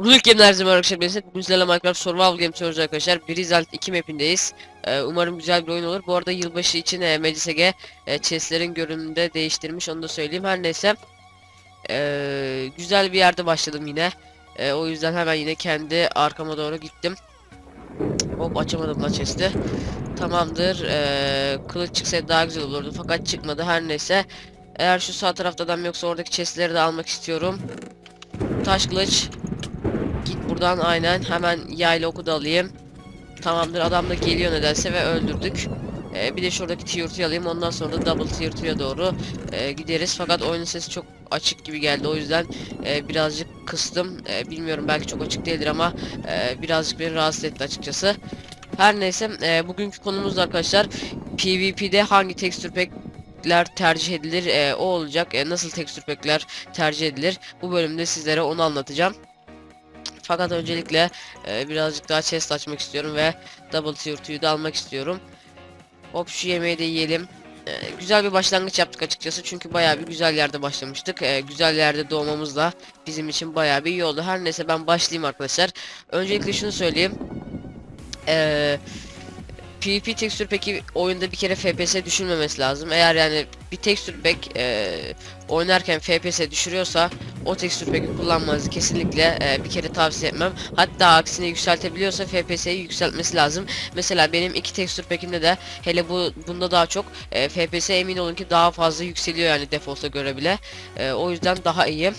Ruluk Game'ler herkese arkadaşlar ben Bugün sizlerle Minecraft Survival Game oynuyoruz arkadaşlar. Result 2 mapindeyiz. Ee, umarım güzel bir oyun olur. Bu arada yılbaşı için e, Ege e, chestlerin görünümünü de değiştirmiş onu da söyleyeyim. Her neyse. Ee, güzel bir yerde başladım yine. Ee, o yüzden hemen yine kendi arkama doğru gittim. Hop açamadım la chest'i. Tamamdır. Ee, kılıç çıksaydı daha güzel olurdu fakat çıkmadı her neyse. Eğer şu sağ tarafta adam yoksa oradaki chestleri de almak istiyorum. Taş kılıç. Buradan aynen. Hemen yayla oku da alayım. Tamamdır adam da geliyor nedense ve öldürdük. Ee, bir de şuradaki 2 alayım. Ondan sonra da double 2'ye doğru e, gideriz. Fakat oyunun sesi çok açık gibi geldi. O yüzden e, birazcık kıstım. E, bilmiyorum belki çok açık değildir ama e, birazcık beni rahatsız etti açıkçası. Her neyse e, bugünkü konumuz da arkadaşlar PvP'de hangi tekstür pack'ler tercih edilir e, o olacak. E, nasıl tekstür pack'ler tercih edilir? Bu bölümde sizlere onu anlatacağım. Fakat öncelikle e, birazcık daha chest açmak istiyorum ve double tier 2'yu da almak istiyorum. Hop şu yemeği de yiyelim. E, güzel bir başlangıç yaptık açıkçası çünkü bayağı bir güzel yerde başlamıştık. E, güzel yerde doğmamız da bizim için bayağı bir iyi oldu. Her neyse ben başlayayım arkadaşlar. Öncelikle şunu söyleyeyim. Eee PvP tekstür peki oyunda bir kere FPS düşürmemesi lazım. Eğer yani bir tekstür pek e, oynarken FPS düşürüyorsa o tekstür peki kullanmanızı kesinlikle e, bir kere tavsiye etmem. Hatta aksine yükseltebiliyorsa FPS'yi yükseltmesi lazım. Mesela benim iki tekstür pekimde de hele bu bunda daha çok e, FPS emin olun ki daha fazla yükseliyor yani defolta göre bile. E, o yüzden daha iyi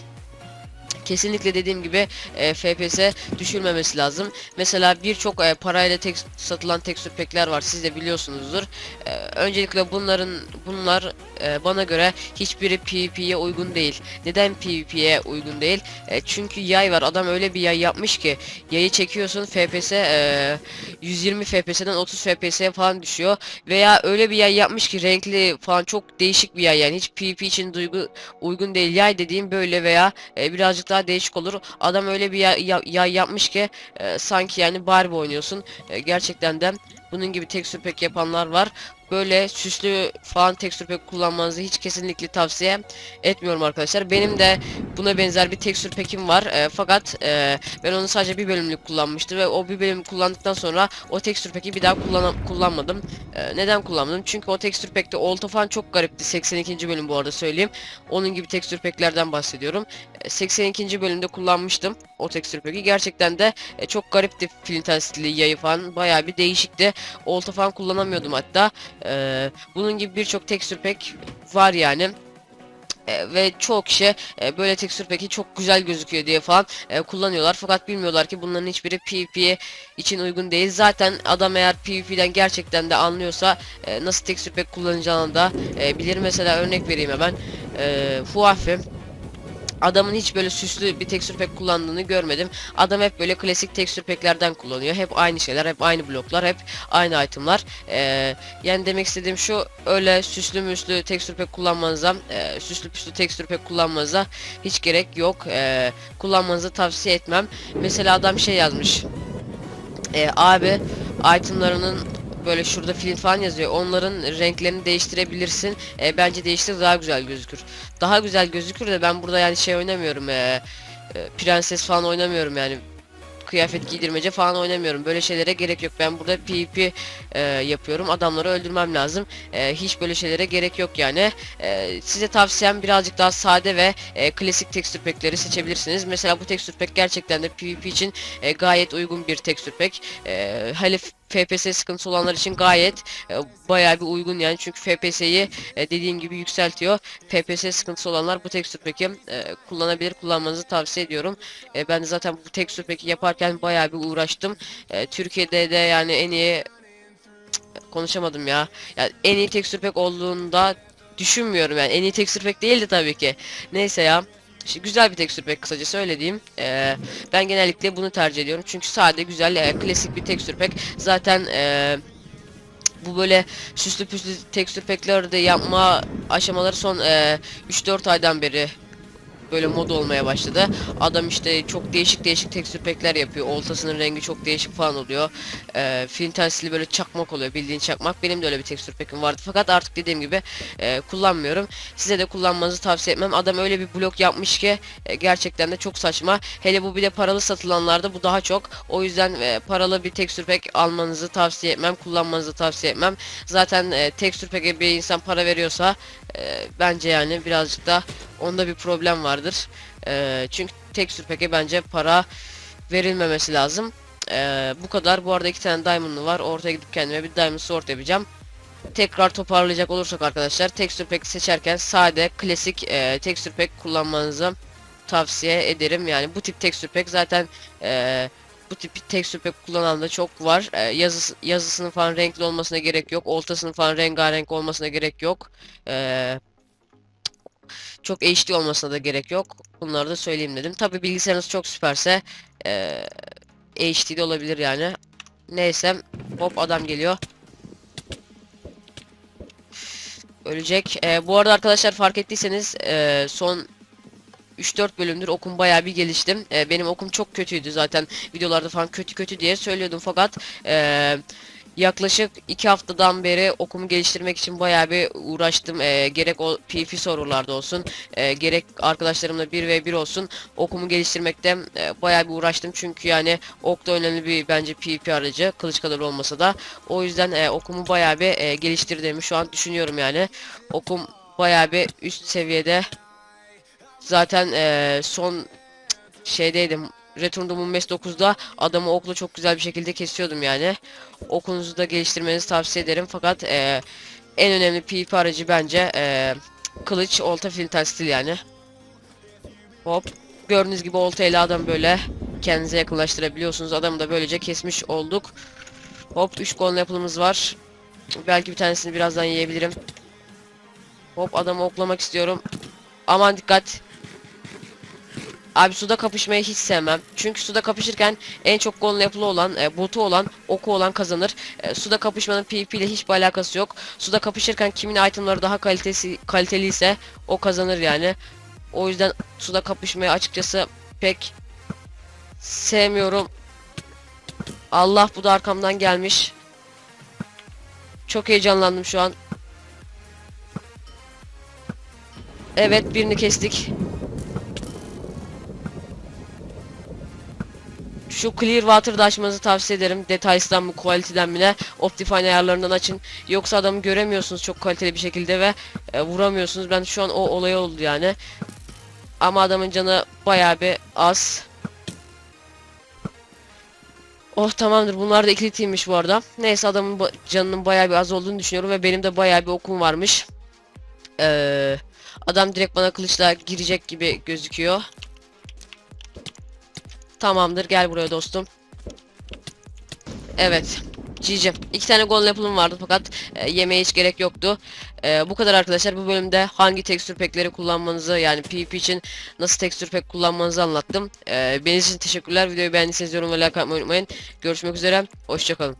kesinlikle dediğim gibi e, FPS düşürmemesi lazım. Mesela birçok e, parayla tek satılan tekstür pack'ler var. Siz de biliyorsunuzdur. E, öncelikle bunların bunlar e, bana göre hiçbiri PvP'ye uygun değil. Neden PvP'ye uygun değil? E, çünkü yay var. Adam öyle bir yay yapmış ki yayı çekiyorsun FPS e, 120 FPS'den 30 FPS'ye falan düşüyor veya öyle bir yay yapmış ki renkli falan çok değişik bir yay yani hiç PvP için duygu uygun değil. Yay dediğim böyle veya e, birazcık daha değişik olur. Adam öyle bir yay, ya- yay yapmış ki e, sanki yani Barbie oynuyorsun. E, gerçekten de bunun gibi tekstür pack yapanlar var. Böyle süslü falan tekstür pack kullanmanızı hiç kesinlikle tavsiye etmiyorum arkadaşlar. Benim de buna benzer bir tekstür pack'im var. E, fakat e, ben onu sadece bir bölümlük kullanmıştım ve o bir bölüm kullandıktan sonra o tekstür pack'i bir daha kullan kullanmadım. E, neden kullanmadım? Çünkü o tekstür pack'te olta falan çok garipti. 82. bölüm bu arada söyleyeyim. Onun gibi tekstür pack'lerden bahsediyorum. E, 82. bölümde kullanmıştım o tekstür pack'i. Gerçekten de e, çok garipti Flinten stili yayı falan. Bayağı bir değişikti. Olta falan kullanamıyordum hatta. E, bunun gibi birçok tekstür pack var yani. E, ve çoğu kişi e, böyle tekstür pack'i çok güzel gözüküyor diye falan e, kullanıyorlar fakat bilmiyorlar ki bunların hiçbiri PvP için uygun değil. Zaten adam eğer PvP'den gerçekten de anlıyorsa e, nasıl tekstür pack kullanacağını da bilir. Mesela örnek vereyim hemen. E, Huawei Adamın hiç böyle süslü bir tekstür pack kullandığını görmedim. Adam hep böyle klasik tekstür pack'lerden kullanıyor. Hep aynı şeyler, hep aynı bloklar, hep aynı itemlar. Ee, yani demek istediğim şu öyle süslü müslü tekstür pack kullanmanıza, e, süslü püslü tekstür pack kullanmanıza hiç gerek yok. Ee, kullanmanızı tavsiye etmem. Mesela adam şey yazmış. Ee, abi itemlarının böyle şurada flint falan yazıyor. Onların renklerini değiştirebilirsin. E, bence değiştir daha güzel gözükür. Daha güzel gözükür de ben burada yani şey oynamıyorum. E, e, prenses falan oynamıyorum yani. Kıyafet giydirmece falan oynamıyorum. Böyle şeylere gerek yok. Ben burada PvP e, yapıyorum. Adamları öldürmem lazım. E, hiç böyle şeylere gerek yok yani. E, size tavsiyem birazcık daha sade ve e, klasik tekstür pack'leri seçebilirsiniz. Mesela bu tekstür pack gerçekten de PvP için e, gayet uygun bir tekstür pack. E, hele FPS sıkıntısı olanlar için gayet e, bayağı bir uygun yani çünkü FPS'yi e, dediğim gibi yükseltiyor. FPS sıkıntısı olanlar bu tekstür pack'i e, kullanabilir, kullanmanızı tavsiye ediyorum. E, ben de zaten bu tekstür pack'i yaparken bayağı bir uğraştım. E, Türkiye'de de yani en iyi konuşamadım ya. Yani en iyi tekstür pack olduğunda düşünmüyorum yani. En iyi tekstür pack değildi tabii ki. Neyse ya. İşte güzel bir tekstür pack kısacası öyle. Ee, ben genellikle bunu tercih ediyorum. Çünkü sade, güzel, e, klasik bir tekstür pack. Zaten e, bu böyle süslü püslü tekstür pack'leri de yapma aşamaları son e, 3-4 aydan beri böyle mod olmaya başladı. Adam işte çok değişik değişik tekstür pekler yapıyor. Oltasının rengi çok değişik falan oluyor. Ee, film tensili böyle çakmak oluyor bildiğin çakmak. Benim de öyle bir tekstür pekim vardı. Fakat artık dediğim gibi e, kullanmıyorum. Size de kullanmanızı tavsiye etmem. Adam öyle bir blok yapmış ki e, gerçekten de çok saçma. Hele bu bir de paralı satılanlarda bu daha çok. O yüzden e, paralı bir tekstür pek almanızı tavsiye etmem. Kullanmanızı tavsiye etmem. Zaten e, tekstür peke bir insan para veriyorsa e, bence yani birazcık da onda bir problem vardır. E, çünkü tekstür peke bence para verilmemesi lazım. E, bu kadar. Bu arada iki tane diamond'lı var. Ortaya gidip kendime bir diamond sword yapacağım. Tekrar toparlayacak olursak arkadaşlar texture pack seçerken sade klasik e, texture pack kullanmanızı tavsiye ederim. Yani bu tip texture pack zaten e, bu tip texture pack kullanan da çok var. E, yazısı, yazısının falan renkli olmasına gerek yok. Oltasının falan rengarenk olmasına gerek yok. E, çok HD olmasına da gerek yok. Bunları da söyleyeyim dedim. Tabi bilgisayarınız çok süperse e, HD de olabilir yani. Neyse hop adam geliyor. Ölecek. E, bu arada arkadaşlar fark ettiyseniz e, son 3-4 bölümdür okum bayağı bir geliştim. E, benim okum çok kötüydü zaten videolarda falan kötü kötü diye söylüyordum fakat e, yaklaşık 2 haftadan beri okumu geliştirmek için bayağı bir uğraştım. E, gerek o PvP sorularda olsun e, gerek arkadaşlarımla 1v1 olsun okumu geliştirmekte e, bayağı bir uğraştım çünkü yani ok da önemli bir bence PvP aracı kılıç kadar olmasa da o yüzden e, okumu bayağı bir e, geliştirdiğimi şu an düşünüyorum yani okum bayağı bir üst seviyede Zaten eee, son şeydeydim. Return to Moon 9'da adamı okla çok güzel bir şekilde kesiyordum yani. Okunuzu da geliştirmenizi tavsiye ederim. Fakat eee, en önemli PvP aracı bence eee, kılıç, olta, filter stil yani. Hop. Gördüğünüz gibi olta ile adam böyle kendinize yakınlaştırabiliyorsunuz. Adamı da böylece kesmiş olduk. Hop 3 gol yapılımız var. Belki bir tanesini birazdan yiyebilirim. Hop adamı oklamak istiyorum. Aman dikkat. Abi suda kapışmayı hiç sevmem. Çünkü suda kapışırken en çok gol yapılı olan, e, botu olan, oku olan kazanır. E, suda kapışmanın PvP ile hiçbir alakası yok. Suda kapışırken kimin itemları daha kalitesi kaliteli ise o kazanır yani. O yüzden suda kapışmayı açıkçası pek sevmiyorum. Allah bu da arkamdan gelmiş. Çok heyecanlandım şu an. Evet birini kestik. Şu Clear Water'da açmanızı tavsiye ederim. Details'dan mı, Quality'den mi ne? Optifine ayarlarından açın. Yoksa adamı göremiyorsunuz çok kaliteli bir şekilde ve e, vuramıyorsunuz. Ben şu an o olay oldu yani. Ama adamın canı bayağı bir az. Oh tamamdır. Bunlar da ikili team'miş bu arada. Neyse adamın ba- canının bayağı bir az olduğunu düşünüyorum ve benim de bayağı bir okum varmış. Eee Adam direkt bana kılıçla girecek gibi gözüküyor. Tamamdır gel buraya dostum. Evet. GG. İki tane gol yapılım vardı fakat e, yemeye hiç gerek yoktu. E, bu kadar arkadaşlar. Bu bölümde hangi tekstür pekleri kullanmanızı yani PvP için nasıl tekstür pek kullanmanızı anlattım. E, benim için teşekkürler. Videoyu beğendiyseniz yorum ve like atmayı unutmayın. Görüşmek üzere. Hoşçakalın.